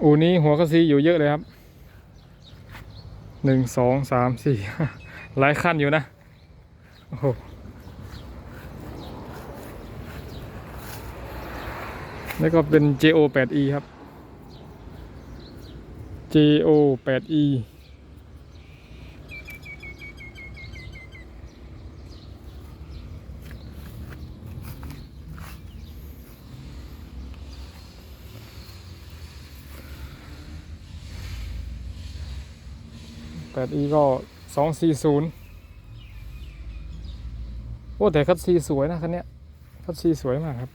อูนี้หัวกระซีอยู่เยอะเลยครับหนึ่งสองสามสี่หลายขั้นอยู่นะ โอ้โหแล้วก็เป็น JO8E ครับ JO8E แต่อีก็สองสี่ศูนย์โอ้แต่คัดซีสวยนะคันเนี้ยคัดซีสวยมากครับ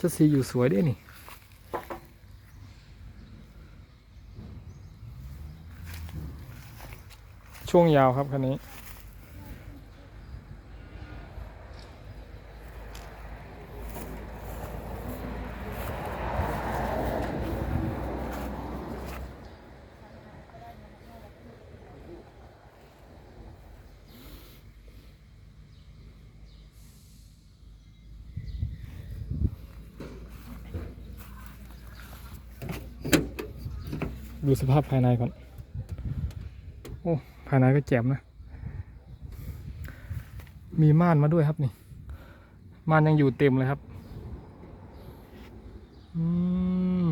คัดซีอยู่สวยด้วยนี่ช่วงยาวครับคันนี้ ดูสภาพภายในก่อน โอ้ ภายในก็แจ่มนะ มีม่านมาด้วยครับนี่ ม่านยังอยู่เต็มเลยครับ อืม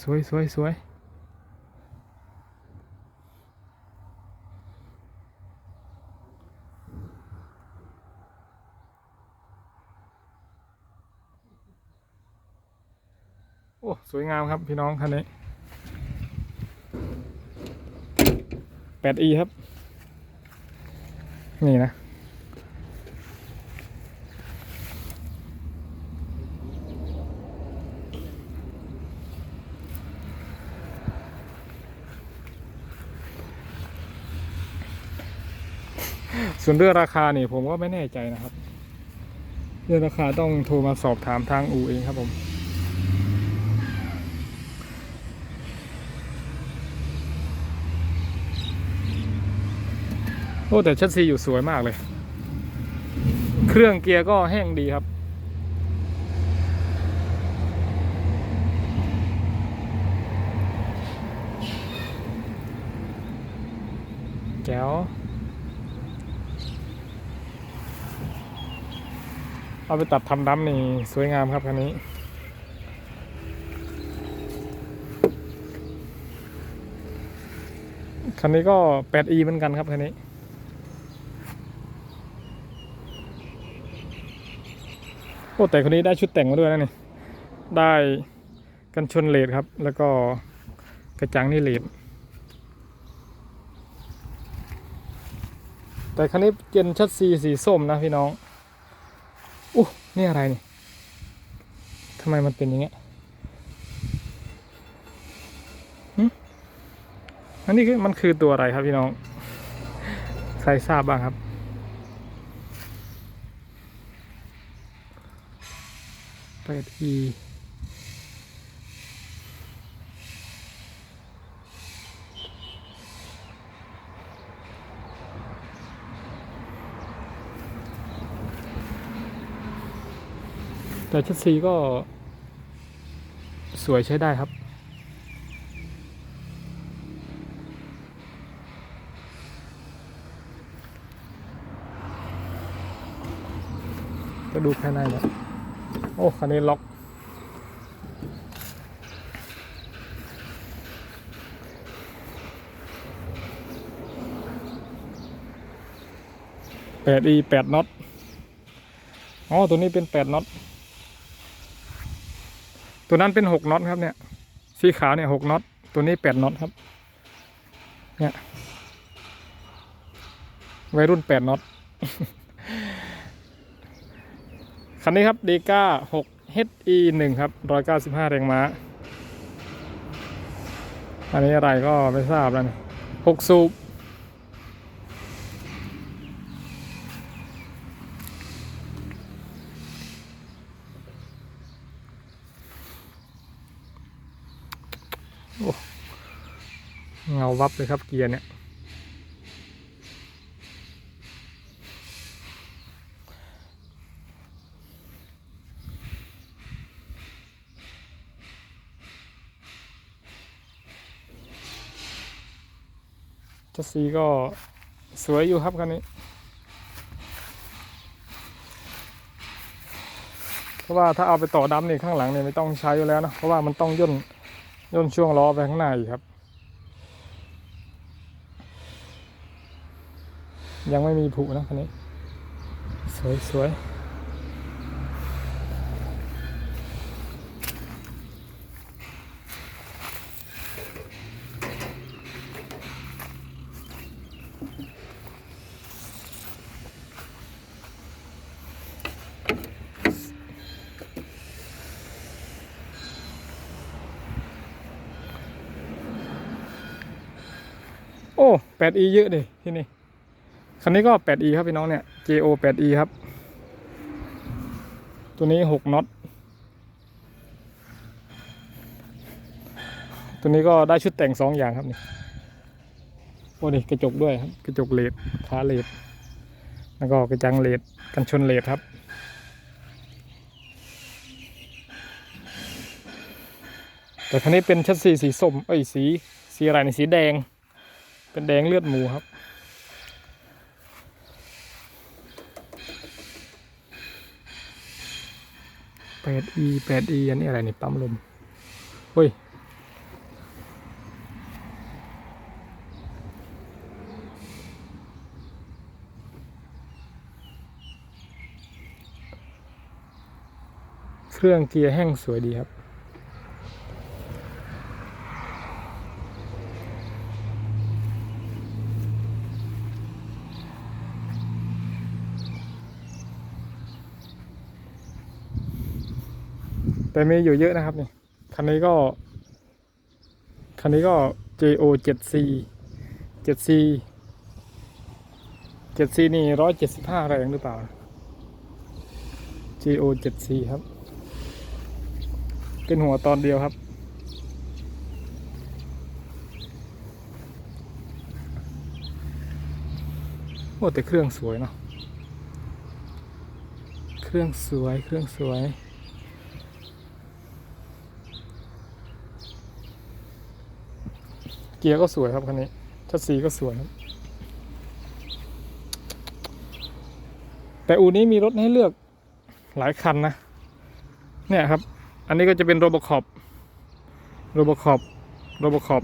สวยสวยสวย สวยงามครับพี่น้องคันนี้ 8e ครับ นี่นะ ส่วนเรื่องราคานี่ผมก็ไม่แน่ใจนะครับ เรื่องราคาต้องโทรมาสอบถามทางอูเองครับผม อ้แต่ชัดซีอยู่สวยมากเลย เครื่องเกียร์ก็แห้งดีครับแจ๋วเอาไปตัดทำดำนี่สวยงามครับคันนี้ คันนี้ก็ 8e เหมือนกันครับคันนี้ โอ้แต่คนนี้ได้ชุดแต่งมาด้วยนะนี่ ได้กันชนเลดครับ แล้วก็กระจังนี่เลดแต่คันนี้เจนชัดซีสีส้มนะพี่น้องอู้นี่อะไรนี่ทำไมมันเป็นอย่างเงี้ยหึอันนี้คือมันคือตัวอะไรครับพี่น้อง ใครทราบบ้างครับ แปด e แต่ชุดสีก็สวยใช้ได้ครับจะดูภายในน่อย โอ้คันนี้ล็อก แปดอีแปดน็อต อ๋อ ตัวนี้เป็นแปดน็อต ตัวนั้นเป็นหกน็อตครับเนี่ย สีขาวเนี่ยหกน็อต ตัวนี้แปดน็อตครับ เนี่ย วัยรุ่นแปดน็อต คันนี้ครับดีก้า6 HE 1ครับ195 แรงม้า อันนี้อะไรก็ไม่ทราบแล้วนี่6สูบเงาวับเลยครับเกียร์เนี่ย จัสซีก็สวยอยู่ครับคันนี้ เพราะว่าถ้าเอาไปต่อดำนี่ข้างหลังเนี่ยไม่ต้องใช้อยู่แล้วนะเพราะว่ามันต้องย่นย่นช่วงล้อไปข้างหน้าอีกครับ ยังไม่มีผุนะคันนี้ สวยสวยโอ้ 8e เยอะดิที่นี่คันนี้ก็ 8e ครับพี่น้องเนี่ย JO 8e ครับ ตัวนี้ 6น็อตตัวนี้ก็ได้ชุดแต่ง 2 อย่างครับนี่โอ้นี่กระจกด้วยครับ กระจกเลดขาเลดแล้วก็กระจังเลดกันชนเลดครับแต่คันนี้เป็นชัดสีสีส้มเอ้ยสีสีอะไรนี่สีแดง เป็นแดงเลือดหมูครับ แปด e แปด e อันนี้อะไรนี่ปั๊มลมเฮ้ยเครื่องเกียร์แห้งสวยดีครับ แต่มีอยู่เยอะนะครับนี่คันนี้ก็ คันนี้ก็ JO 7C 7C 7C นี่ร้อยเจ็ดสิบห้าแรงหรือเปล่า JO 7C ครับ เป็นหัวตอนเดียวครับ โอ้แต่เครื่องสวยเนาะ เครื่องสวย เครื่องสวย กียร์ก็สวยครับคันนี้ชัดสีก็สวยครับ แต่อูนี้มีรถให้เลือกหลายคันนะ เนี่ยครับ อันนี้ก็จะเป็นโรบคอปโรบคอปโรบคอป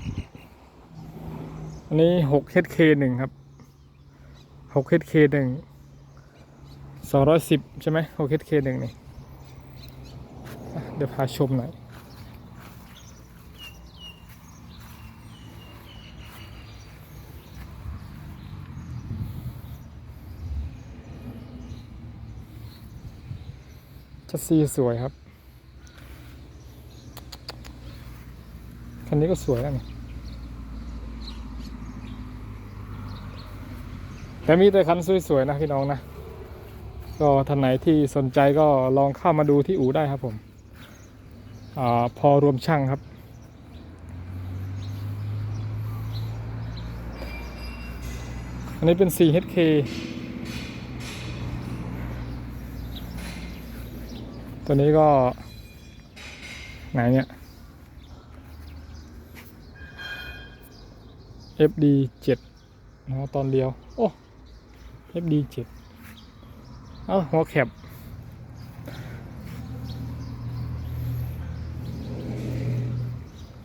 อันนี้หก HK หนึ่งครับหก HK หนึ่งสองร้อยสิบใช่ไหมหก HK หนึ่งนี่ เดี๋ยวพาชมหน่อย ชัดซีสวยครับ คันนี้ก็สวยแล้วนี่แต่มีแต่คันสวยๆนะพี่น้องนะ ก็ท่านไหนที่สนใจก็ลองเข้ามาดูที่อู่ได้ครับผมอาพอรวมช่างครับ อันนี้เป็น 4HK ตัวนี้ก็ ไหนเนี่ย FD 7นะตอนเดียว โอ้ FD 7เอ้าหัวแคบ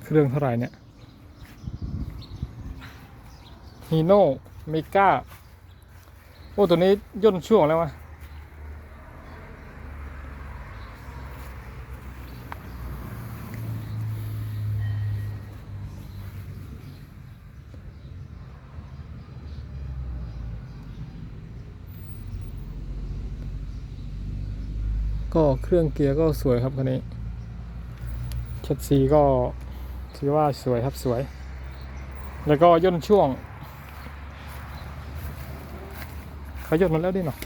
เครื่องเท่าไหร่เนี่ยฮีโน่เมกาโอ้ ตัวนี้ย่นช่วงแล้ววะ ก็เครื่องเกียร์ก็สวยครับคันนี้ชัดซีก็ถือว่าสวยครับสวย แล้วก็ย่นช่วงเขาย่นมาแล้วดิเนาะ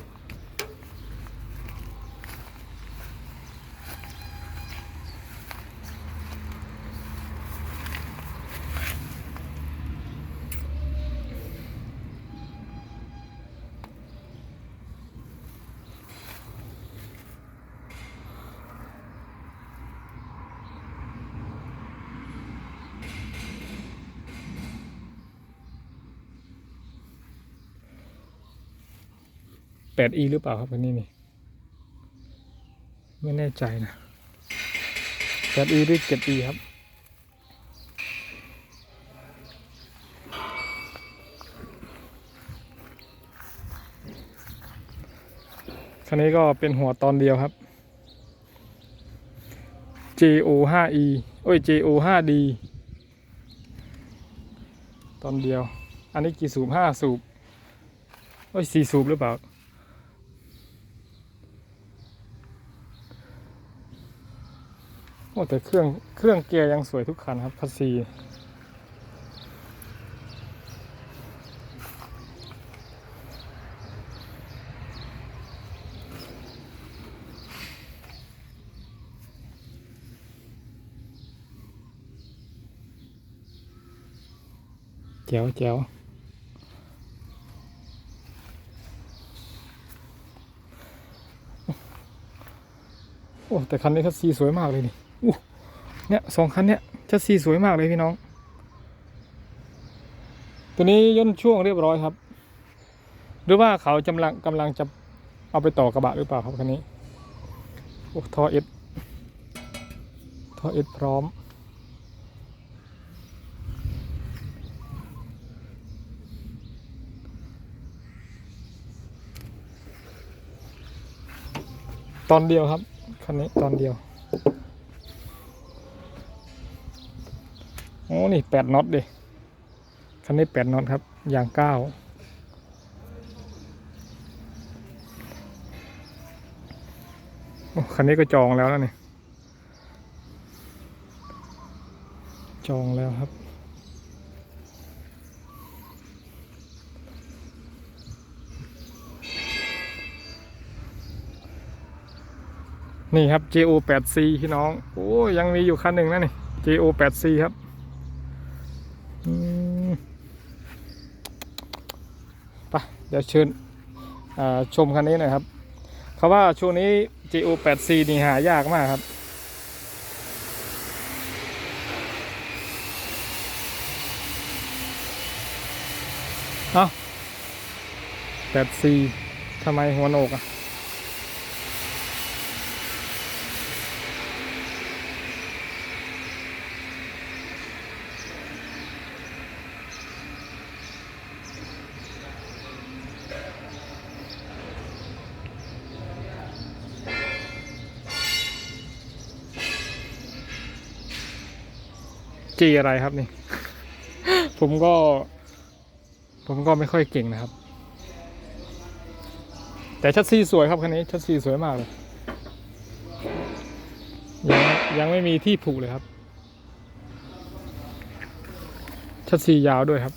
8e หรือเปล่าครับคันนี้นี่ ไม่แน่ใจนะ 8e หรือ 7e ครับคันนี้ก็เป็นหัวตอนเดียวครับ JO 5E โอ้ย JO 5D ตอนเดียว อันนี้กี่สูบห้าสูบ โอ้ยสี่สูบหรือเปล่า อ้แต่เครื่องเครื่องเกียร์ยังสวยทุกคันครับคัสซีแจ๋วแจ๋วโอ้ แต่คันนี้คัสซีสวยมากเลยนี่ เนี่ยสองคันเนี่ยคัสซีสวยมากเลยพี่น้อง ตัวนี้ย่นช่วงเรียบร้อยครับ หรือว่าเขากำลังกำลังจะเอาไปต่อกระบะหรือเปล่าครับคันนี้โอ้ท่อเอสท่อเอสพร้อม ตอนเดียวครับคันนี้ตอนเดียว โอ้นี่แปดน็อตดิคันนี้แปดน็อตครับ อย่างเก้าโอ้คันนี้ก็จองแล้วนะนี่ จองแล้วครับ นี่ครับ JO 8C พี่น้อง โอ้ยังมีอยู่คันหนึ่งนะนี่ JO 8C ครับอืมไป เดี๋ยวเชิญชมคันนี้หน่อยครับเขาว่าช่วงนี้ GO 8 C นี่หายากมากครับ เอ้า 8C ทำไมหัวโหนกอะ จีอะไรครับนี่ ผมก็ ผมก็ไม่ค่อยเก่งนะครับ แต่ชัดซีสวยครับคันนี้ ชัดซีสวยมากเลยยังยังไม่มีที่ผูกเลยครับ ชัดซียาวด้วยครับ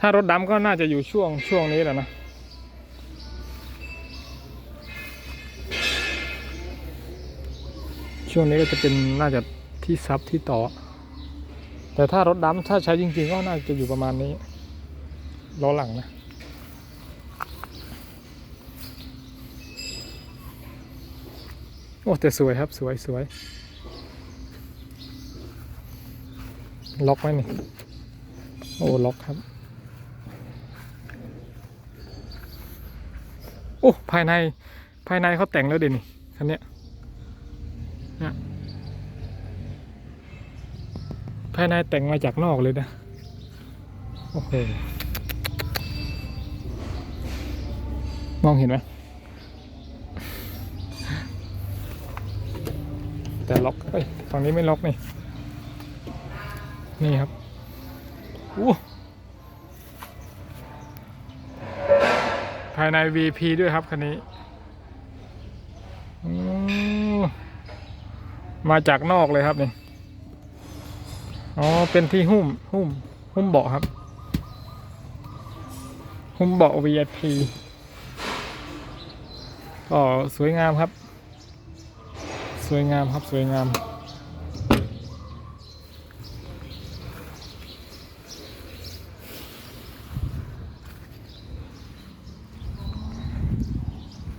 ถ้ารถดำก็น่าจะอยู่ช่วงช่วงนี้แหละนะช่วงนี้ก็จะเป็นน่าจะที่ซับที่ต่อ แต่ถ้ารถดำถ้าใช้จริง ๆ ก็น่าจะอยู่ประมาณนี้ล้อหลังนะ โอ้แต่สวยครับสวยสวยล็อกไหมนี่ โอ้ล็อกครับ โอ้ ภายในภายในเขาแต่งแล้วเด่นนี่คันเนี้ยเนี่ย ภายในแต่งมาจากนอกเลยนะ โอ้โห มองเห็นไหมแต่ล็อกเอ้ยฝั่งนี้ไม่ล็อกนี่ นี่ครับอู้ภายใน VP ด้วยครับคันนี้มมาจากนอกเลยครับนี่ อ๋อ เป็นที่หุ้ม หุ้ม หุ้มเบาะครับ หุ้มเบาะ VIP ก็สวยงามครับ สวยงามครับ สวยงาม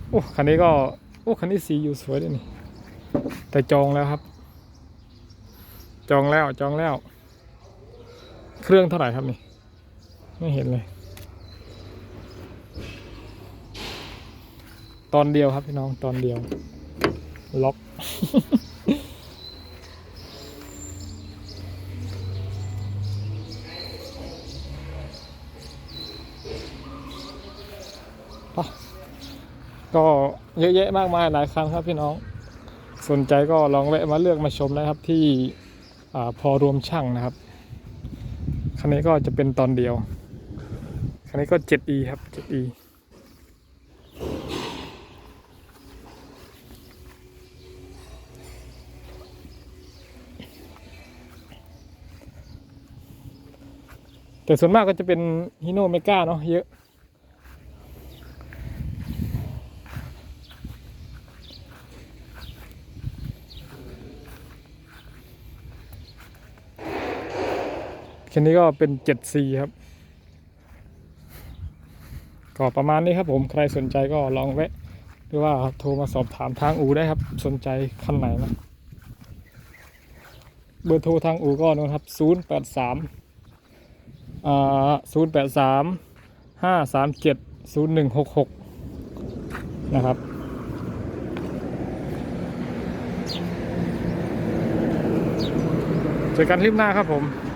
โอ้ คันนี้ก็ โอ้ คันนี้สีอยู่สวยด้วยนี่ แต่จองแล้วครับ จองแล้วจองแล้ว เครื่องเท่าไหร่ครับนี่ ไม่เห็นเลย ตอนเดียวครับพี่น้องตอนเดียว ล็อกก็เยอะแยะมากมายหลายคันครับพี่น้อง สนใจก็ลองแวะมาเลือกมาชมนะครับที่ อพอรวมช่างนะครับ คันนี้ก็จะเป็นตอนเดียว คันนี้ก็ 7e ครับ 7e แต่ส่วนมากก็จะเป็นฮิโนเมกาเนาะเยอะ คันนี้ก็เป็น 7C ครับ ก็ประมาณนี้ครับผม ใครสนใจก็ลองแวะ หรือว่าโทรมาสอบถามทางอูได้ครับ สนใจคันไหนนะ เบอร์โทรทางอูก็นะครับ 083อ่า083 537 0166 นะครับเจอกันคลิปหน้าครับผม